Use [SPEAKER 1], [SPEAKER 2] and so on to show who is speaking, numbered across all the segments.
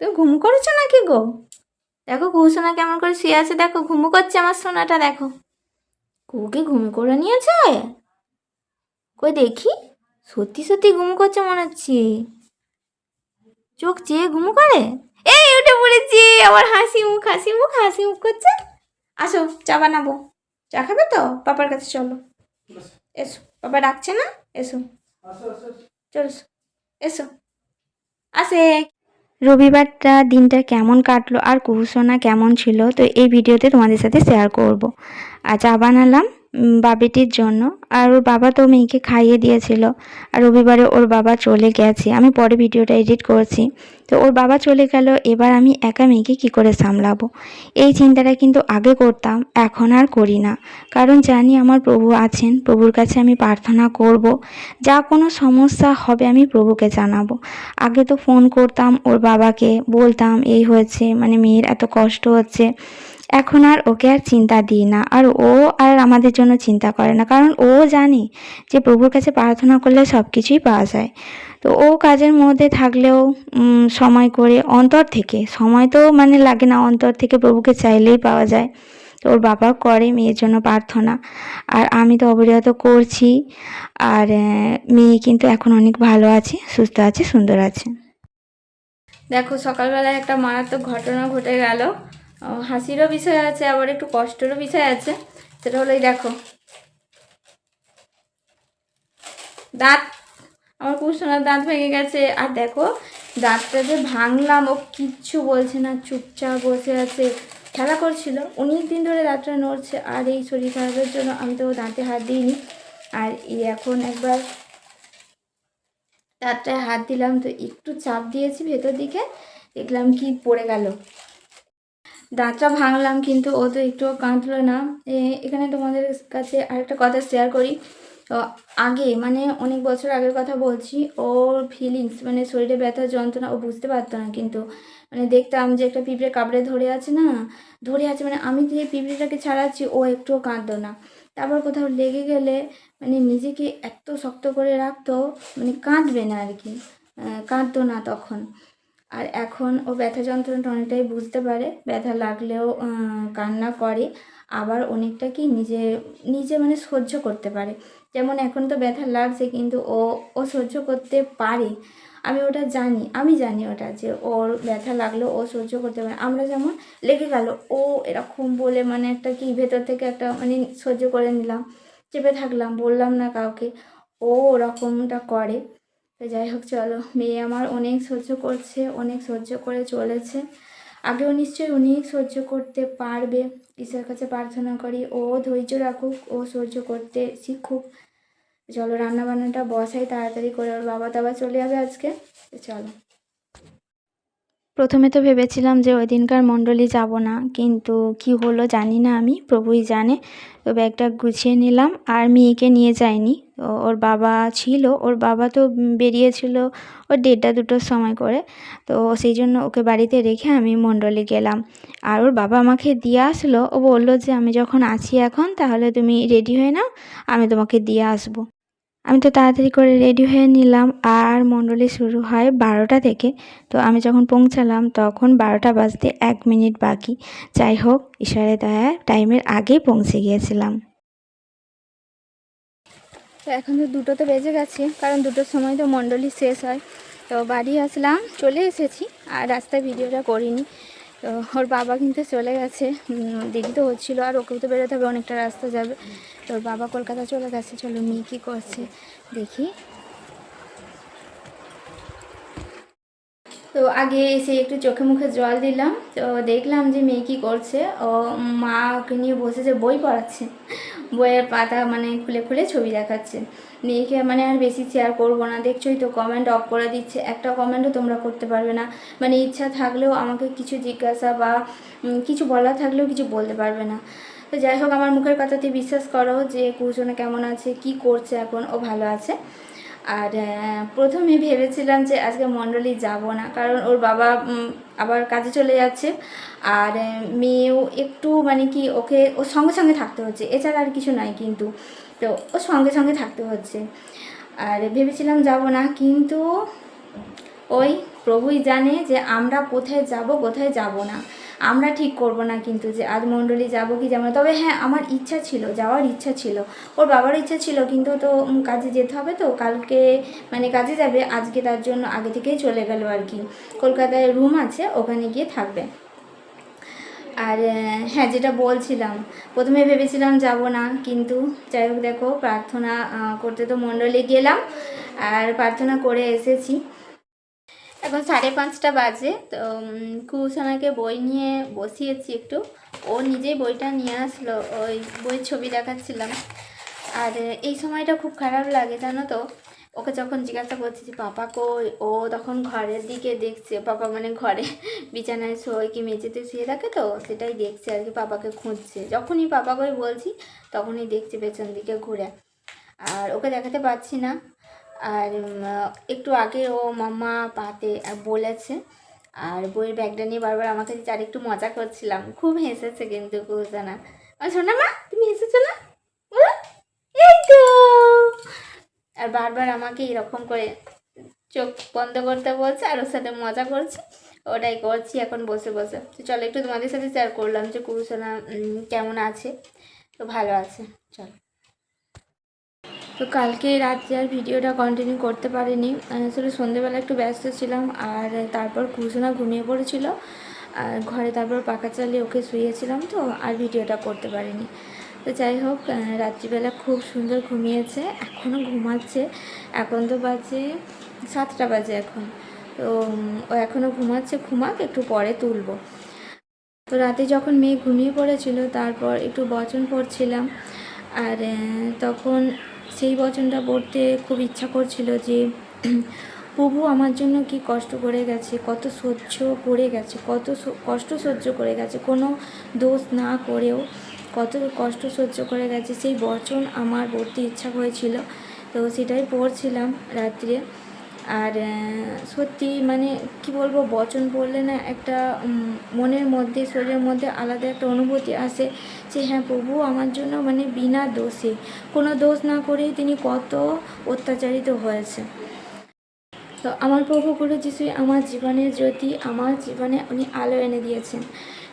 [SPEAKER 1] তুমি ঘুম করেছ নাকি গো? দেখো কুসোনা কেমন করে শুয়ে আছে দেখো ঘুমু করছে আমার সোনাটা দেখো। কুকে ঘুম করে নিয়েছে? কই দেখি সত্যি সত্যি ঘুম করছে মনে হচ্ছে। চোখ চেয়ে ঘুম করে? এই উঠে পড়েছি আবার হাসি মুখ হাসি মুখ হাসি মুখ করছে। আসো চা বানাবো। চা খাবে তো? পাপার কাছে চলো। এসো পাপা ডাকছে না? এসো। চলো এসো। এসো। আসে। রবিবারটা দিনটা কেমন কাটলো আর কুহুসোনা কেমন ছিল, তো এই ভিডিওতে তোমাদের সাথে শেয়ার করব। আর চা বানালাম বাবিটির জন্য। আর ওর বাবা তো মেয়েকে খাইয়ে দিয়েছিল। আর রবিবারে ওর বাবা চলে গেছে। আমি পরে ভিডিওটা এডিট করছি। তো ওর বাবা চলে গেল। এবার আমি একা মেয়েকে কী করে সামলাবো? এই চিন্তাটা কিন্তু আগে করতাম, এখন আর করি না। কারণ জানি আমার প্রভু আছেন। প্রভুর কাছে আমি প্রার্থনা করব। যা কোনো সমস্যা হবে আমি প্রভুকে জানাব। আগে তো ফোন করতাম, ওর বাবাকে বলতাম, এই হয়েছে মানে মেয়ের এত কষ্ট হচ্ছে। এখন আর ওকে আর চিন্তা দিই না। আর ও আর আমাদের জন্য চিন্তা করে না। কারণ ও জানে যে প্রভুর কাছে প্রার্থনা করলে সব কিছুই পাওয়া যায়। তো ও কাজের মধ্যে থাকলেও সময় করে অন্তর থেকে, সময় তো মানে লাগে না, অন্তর থেকে প্রভুকে চাইলেই পাওয়া যায়। তো ওর বাবা করে মেয়ের জন্য প্রার্থনা। আর আমি তো অবিরত করছি। আর মেয়ে কিন্তু এখন অনেক ভালো আছে, সুস্থ আছে, সুন্দর আছে। দেখো, সকালবেলায় একটা মারাত্মক ঘটনা ঘটে গেল। হাসিরও বিষয় আছে, আবার একটু কষ্টেরও বিষয় আছে। সেটা হলো এই দেখো। দাঁত, আমার কুসোনার দাঁত ভেঙে গেছে। আর দেখো, দাঁতটা যে ভাঙলাম, ও কিচ্ছু বলছে না, চুপচাপ বসে আছে। খেলা করছিল, অনেক দিন ধরে দাঁতটা নড়ছে, আর এই শরীর খারাপের জন্য আমি তো দাঁতে হাত দিইনি। আর এই এখন একবার দাঁতটায় হাত দিলাম, তো একটু চাপ দিয়েছি ভেতর দিকে, দেখলাম কি পড়ে গেল। দাঁতটা ভাঙলাম, কিন্তু ও তো একটুও কাঁদলো না। এখানে তোমাদের কাছে আরেকটা কথা শেয়ার করি। আগে মানে অনেক বছর আগের কথা বলছি, ওর ফিলিংস মানে শরীরে ব্যথা যন্ত্রণা, ও বুঝতে পারতো না কিন্তু। মানে দেখতাম যে একটা পিঁপড়ে কামড়ে ধরে আছে না, ধরে আছে মানে আমি যে পিঁপড়েটাকে ছাড়াচ্ছি, ও একটুও কাঁদতো না। তারপর কোথাও লেগে গেলে মানে নিজেকে এত শক্ত করে রাখতো মানে কাঁদবে না আর কি কাঁদতো না তখন। আর এখন ও ব্যথা যন্ত্রণাটা অনেকটাই বুঝতে পারে, ব্যথা লাগলেও কান্না করে, আবার অনেকটা কি নিজে নিজে মানে সহ্য করতে পারে। যেমন এখন তো ব্যথা লাগছে কিন্তু ও ও সহ্য করতে পারে। আমি ওটা জানি, আমি জানি ওটা যে ওর ব্যথা লাগল ও সহ্য করতে পারে। আমরা যেমন লেগে গেল, ও এরকম বলে মানে একটা কি ভেতর থেকে একটা মানে সহ্য করে নিলাম, চেপে থাকলাম, বললাম না কাউকে, ও ওরকমটা করে। তো যাই হোক, চলো। মেয়ে আমার অনেক সহ্য করছে, অনেক সহ্য করে চলেছে। আগেও নিশ্চয়ই উনি সহ্য করতে পারবে। ঈশ্বরের কাছে প্রার্থনা করি, ও ধৈর্য রাখুক, ও সহ্য করতে শিখুক। চলো, রান্নাবান্নাটা বসাই, তাড়াতাড়ি করে ওর বাবা দাবা চলে যাবে আজকে। চলো। প্রথমে তো ভেবেছিলাম যে ওই দিনকার মণ্ডলী যাব না, কিন্তু কি হলো জানি না আমি, প্রভুই জানে। তো ব্যাগটা গুছিয়ে নিলাম, আর মেয়েকে নিয়ে যাইনি। তো ওর বাবা ছিল, ওর বাবা তো বেরিয়েছিল ওর দেড়টা দুটোর সময় করে। তো সেই জন্য ওকে বাড়িতে রেখে আমি মণ্ডলে গেলাম। আর ওর বাবা আমাকে দিয়ে আসলো, ও বলল যে, আমি যখন আছি এখন, তাহলে তুমি রেডি হয়ে নাও, আমি তোমাকে দিয়ে আসব। আমি তো তাড়াতাড়ি করে রেডি হয়ে নিলাম আর মণ্ডলী শুরু হয় বারোটা থেকে। তো আমি যখন পৌঁছালাম তখন বারোটা বাজতে এক মিনিট বাকি। যাই হোক, ঈশ্বরের দয়ায় টাইমের আগেই পৌঁছে গিয়েছিলাম। তো এখন তো দুটো তো বেজে গেছে, কারণ দুটোর সময় তো মণ্ডলী শেষ হয়। তো বাড়ি আসলাম, চলে এসেছি আর রাস্তায় ভিডিওটা করিনি। তো ওর বাবা কিন্তু চলে গেছে। দেখি দেরি তো হচ্ছিল, আর ওকেও তো বেরোতে হবে, অনেকটা রাস্তা যাবে। তোর বাবা কলকাতা চলে গেছে। চলো মেয়ে কী করছে, দেখি। তো আগে এসে একটু চোখে মুখে জল দিলাম। তো দেখলাম যে মেয়ে কী করছে। ও মা ওকে নিয়ে বসেছে বই পড়াচ্ছে। বইয়ের পাতা মানে খুলে খুলে ছবি দেখাচ্ছে। মেয়েকে মানে আর বেশি শেয়ার করব না। দেখছোই তো কমেন্ট অফ করে দিচ্ছে। একটা কমেন্টও তোমরা করতে পারবে না। মানে ইচ্ছা থাকলেও আমাকে কিছু জিজ্ঞাসা বা কিছু বলা থাকলেও কিছু বলতে পারবে না। তো যাই হোক, আমার মুখের কথাতে বিশ্বাস করো যে কুশনে কেমন আছে, কি করছে এখন, ও ভালো আছে। আর প্রথমে ভেবেছিলাম যে আজকে মণ্ডলী যাব না, কারণ ওর বাবা আবার কাজে চলে যাচ্ছে। আর মেয়েও একটু মানে কি ওকে, ওর সঙ্গে সঙ্গে থাকতে হচ্ছে, এছাড়া আর কিছু নাই কিন্তু। তো ওর সঙ্গে সঙ্গে থাকতে হচ্ছে। আর ভেবেছিলাম যাব না, কিন্তু ওই প্রভুই জানে যে আমরা কোথায় যাব কোথায় যাব না। আমরা ঠিক করব না কিন্তু যে আজ মণ্ডলী যাব কি যাব না। তবে হ্যাঁ আমার ইচ্ছা ছিল, যাওয়ার ইচ্ছা ছিল। ওর বাবার ইচ্ছা ছিল, কিন্তু তো কাজে যেতে হবে তো। কালকে মানে কাজে যাবে, আজকে তার জন্য আগে থেকেই চলে গেল আর কি। কলকাতায় রুম আছে, ওখানে গিয়ে থাকবে। আর হ্যাঁ যেটা বলছিলাম, প্রথমে ভেবেছিলাম যাব না, কিন্তু যাই হোক দেখো, প্রার্থনা করতে তো মণ্ডলে গেলাম। আর প্রার্থনা করে এসেছি। এখন সাড়ে পাঁচটা বাজে, তো কুসানাকে বই নিয়ে বসিয়েছি একটু। ও নিজেই বইটা নিয়ে আসলো, ওই বইয়ের ছবি দেখাচ্ছিলাম। আর এই সময়টা খুব খারাপ লাগে, জানো তো? ওকে যখন জিজ্ঞাসা করছি যে, পাপা কই? ও তখন ঘরের দিকে দেখছে, পাপা মানে ঘরে বিছানায় শোয় কি মেঝেতে শুয়ে থাকে তো? সেটাই দেখছে আর কি, পাপাকে খুঁজছে। যখনই পাপা কই বলছি, তখনই দেখছে পেছন দিকে ঘুরে। আর ওকে দেখাতে পাচ্ছি না। আর একটু আগে ও মাম্মা পাতে বলেছে। আর বইয়ের ব্যাগটা নিয়ে বারবার আমাকে দিচ্ছে আর একটু মজা করছিলাম। খুব হেসেছে কিন্তু আর শোনা মা, তুমি হেসেছো না? আর বারবার আমাকে এরকম করে চোখ বন্ধ করতে বলছে আর ওর সাথে মজা করছে। ওটাই করছি এখন বসে বসে। তো চলো, একটু তোমাদের সাথে শেয়ার করলাম যে কুসোনা কেমন আছে? তো ভালো আছে। চলো। তো কালকে রাত্রে আর ভিডিওটা কন্টিনিউ করতে পারিনি। আসলে সন্ধেবেলা একটু ব্যস্ত ছিলাম আর তারপর কুসোনা ঘুমিয়ে পড়েছিল। আর ঘরে তারপর পাকা চালিয়ে ওকে শুয়েছিলাম তো আর ভিডিওটা করতে পারিনি। তো যাই হোক রাত্রিবেলা খুব সুন্দর ঘুমিয়েছে এখনও ঘুমাচ্ছে। এখন তো বাজে সাতটা বাজে এখন। তো ও এখনও ঘুমাচ্ছে, ঘুমাক, একটু পরে তুলবো। তো রাতে যখন মেয়ে ঘুমিয়ে পড়েছিল, তারপর একটু বচন পড়ছিলাম। আর তখন সেই বচনটা পড়তে খুব ইচ্ছা করছিল যে, প্রভু আমার জন্য কি কষ্ট করে গেছে, কত সহ্য করে গেছে, কত কষ্ট সহ্য করে গেছে, কোনো দোষ না করেও কত কষ্ট সহ্য করে গেছে, সেই বচন আমার পড়তে ইচ্ছা হয়েছিল। তো সেটাই পড়ছিলাম রাত্রে। আর সত্যি মানে কি বলব, বচন পড়লে না একটা মনের মধ্যে, শরীরের মধ্যে আলাদা একটা অনুভূতি আসে যে হ্যাঁ প্রভু আমার জন্য মানে বিনা দোষে। কোনো দোষ না করেই তিনি কত অত্যাচারিত হয়েছে। তো আমার প্রভু গুরু যিশু আমার জীবনে জ্যোতি, আমার জীবনে উনি আলো এনে দিয়েছেন।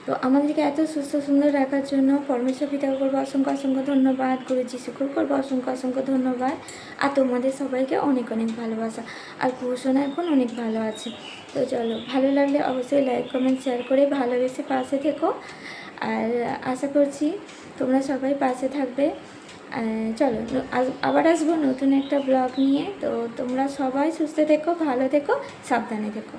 [SPEAKER 1] তো আমাদেরকে এত সুস্থ, সুন্দর রাখার জন্য পরমেশ্বর পিতা করব, অসংখ্য অসংখ্য ধন্যবাদ। গুরু যিশু করব, অসংখ্য অসংখ্য ধন্যবাদ। আর তোমাদের সবাইকে অনেক অনেক ভালোবাসা। আর কুশোনা এখন অনেক ভালো আছে। তো চলো, ভালো লাগলে অবশ্যই লাইক কমেন্ট শেয়ার করে ভালোবেসে পাশে থেকো। আর আশা করছি তোমরা সবাই পাশে থাকবে। চলো আবার আসব নতুন একটা ব্লগ নিয়ে। তো তোমরা সবাই সুস্থ থেকো, ভালো থেকো, সাবধানে থেকো।